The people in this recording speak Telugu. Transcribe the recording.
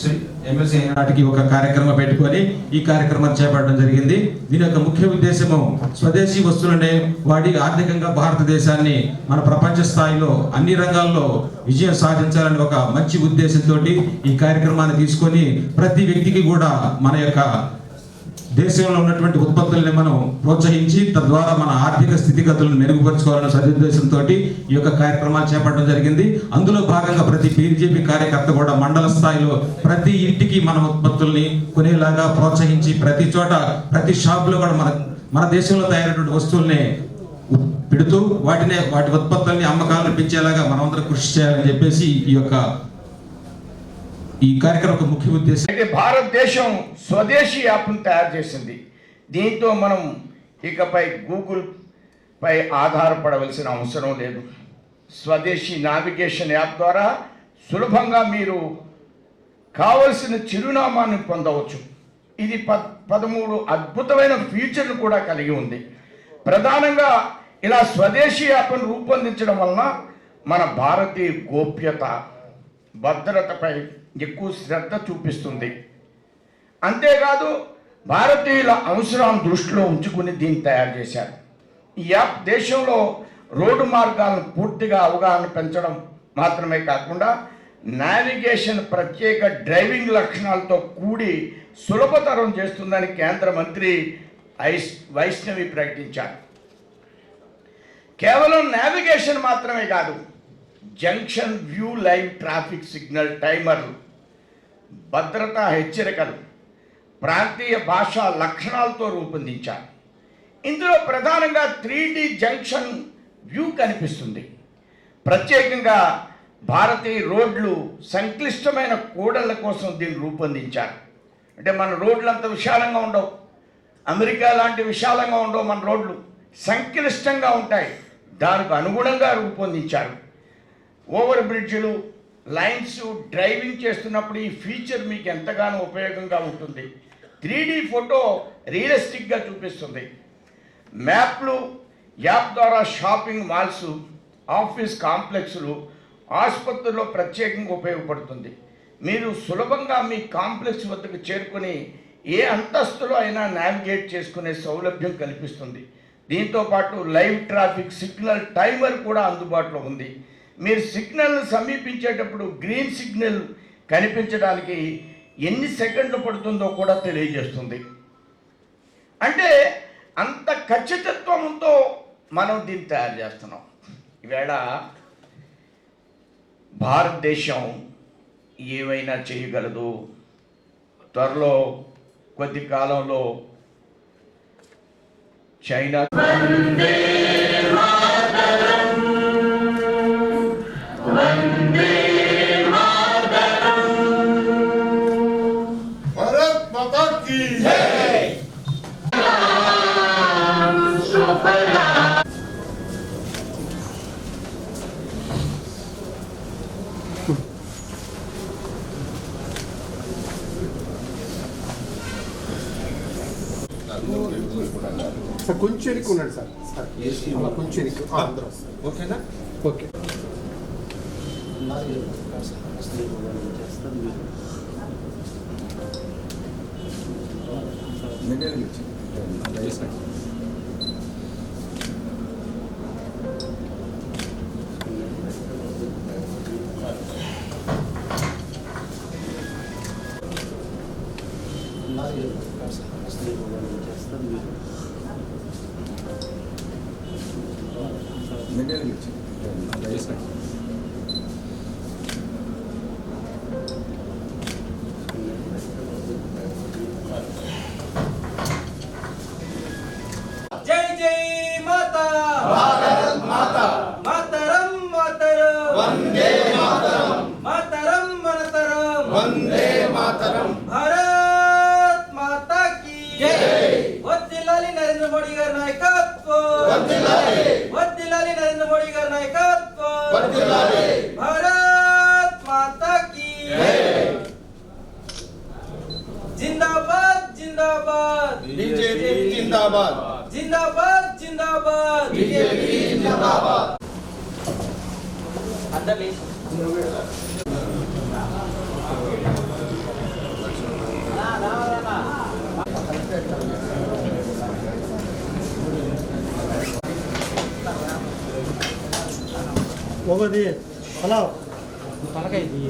శ్రీ ఎమ్మెల్సీ నాటికి ఒక కార్యక్రమం పెట్టుకొని ఈ కార్యక్రమం చేపట్టడం జరిగింది. దీని యొక్క ముఖ్య ఉద్దేశము స్వదేశీ వస్తువులనే వాడి ఆర్థికంగా భారతదేశాన్ని మన ప్రపంచ స్థాయిలో అన్ని రంగాల్లో విజయం సాధించాలని ఒక మంచి ఉద్దేశంతో ఈ కార్యక్రమాన్ని తీసుకొని ప్రతి వ్యక్తికి కూడా మన యొక్క దేశంలో ఉన్నటువంటి ఉత్పత్తుల్ని మనం ప్రోత్సహించి తద్వారా మన ఆర్థిక స్థితిగతులను మెరుగుపరుచుకోవాలన్న సదుద్దేశంతో ఈ యొక్క కార్యక్రమాలు చేపట్టడం జరిగింది. అందులో భాగంగా ప్రతి బీజేపీ కార్యకర్త కూడా మండల స్థాయిలో ప్రతి ఇంటికి మన ఉత్పత్తుల్ని కొనేలాగా ప్రోత్సహించి ప్రతి చోట ప్రతి షాపులో కూడా మన మన దేశంలో తయారైనటువంటి వస్తువుల్ని పెడుతూ వాటినే వాటి ఉత్పత్తుల్ని అమ్మకాలను పెంచేలాగా మనమందరం కృషి చేయాలని చెప్పేసి ఈ యొక్క ఈ కార్యక్రమం ముఖ్య ఉద్దేశం. అయితే భారతదేశం స్వదేశీ యాప్ను తయారు చేసింది. దీంతో మనం ఇకపై గూగుల్ పై ఆధారపడవలసిన అవసరం లేదు. స్వదేశీ నావిగేషన్ యాప్ ద్వారా సులభంగా మీరు కావలసిన చిరునామాను పొందవచ్చు. ఇది ప పదమూడు అద్భుతమైన ఫీచర్లు కూడా కలిగి ఉంది. ప్రధానంగా ఇలా స్వదేశీ యాప్ను రూపొందించడం వలన మన భారతీయ గోప్యత భద్రతపై ఎక్కువ శ్రద్ధ చూపిస్తుంది. అంతేకాదు భారతీయుల అవసరం దృష్టిలో ఉంచుకుని దీన్ని తయారు చేశారు. ఈ యాప్ దేశంలో రోడ్డు మార్గాలను పూర్తిగా అవగాహన పెంచడం మాత్రమే కాకుండా నావిగేషన్ ప్రత్యేక డ్రైవింగ్ లక్షణాలతో కూడి సులభతరం చేస్తుందని కేంద్ర మంత్రి ఐస్ వైష్ణవి ప్రకటించారు. కేవలం నావిగేషన్ మాత్రమే కాదు junction view live traffic signal టైమర్లు భద్రతా హెచ్చరికలు ప్రాంతీయ భాషా లక్షణాలతో రూపొందించారు. ఇందులో ప్రధానంగా త్రీ జంక్షన్ వ్యూ కనిపిస్తుంది. ప్రత్యేకంగా భారతీయ రోడ్లు సంక్లిష్టమైన కూడళ్ళ కోసం దీన్ని రూపొందించారు. అంటే మన రోడ్లు అంత విశాలంగా ఉండవు. అమెరికా లాంటి విశాలంగా ఉండవు మన రోడ్లు. సంక్లిష్టంగా ఉంటాయి. దానికి అనుగుణంగా రూపొందించారు. ఓవర్ బ్రిడ్జ్లు లైన్స్ డ్రైవింగ్ చేస్తున్నప్పుడు ఈ ఫీచర్ మీకు ఎంతగానో ఉపయోగంగా ఉంటుంది. త్రీ ఫోటో రియలిస్టిక్గా చూపిస్తుంది. మ్యాప్లు యాప్ ద్వారా షాపింగ్ మాల్స్ ఆఫీస్ కాంప్లెక్స్లు ఆసుపత్రుల్లో ప్రత్యేకంగా ఉపయోగపడుతుంది. మీరు సులభంగా మీ కాంప్లెక్స్ వద్దకు చేరుకొని ఏ అంతస్తులో అయినా నావిగేట్ చేసుకునే సౌలభ్యం కల్పిస్తుంది. దీంతో పాటు లైవ్ ట్రాఫిక్ సిగ్నల్ టైమర్ కూడా అందుబాటులో ఉంది. మీరు సిగ్నల్ను సమీపించేటప్పుడు గ్రీన్ సిగ్నల్ కనిపించడానికి ఎన్ని సెకండ్లు పడుతుందో కూడా తెలియజేస్తుంది. అంటే అంత ఖచ్చితత్వంతో మనం దీన్ని తయారు చేస్తున్నాం. ఈవేళ భారతదేశం ఏమైనా చేయగలదు? త్వరలో కొద్ది కాలంలో చైనా సార్ కొంచెం ఎనికి ఉన్నాడు సార్. సార్ అలా కొంచెం ఎనికి అందరూ. ఓకేనా? ఓకే. జై भारत माता की। जिंदाबाद जिंदाबाद। बीजेपी जिंदाबाद। जिंदाबाद जिंदाबाद। बीजेपी जिंदाबाद। अंदर ले। Over there. హలో పలకైంది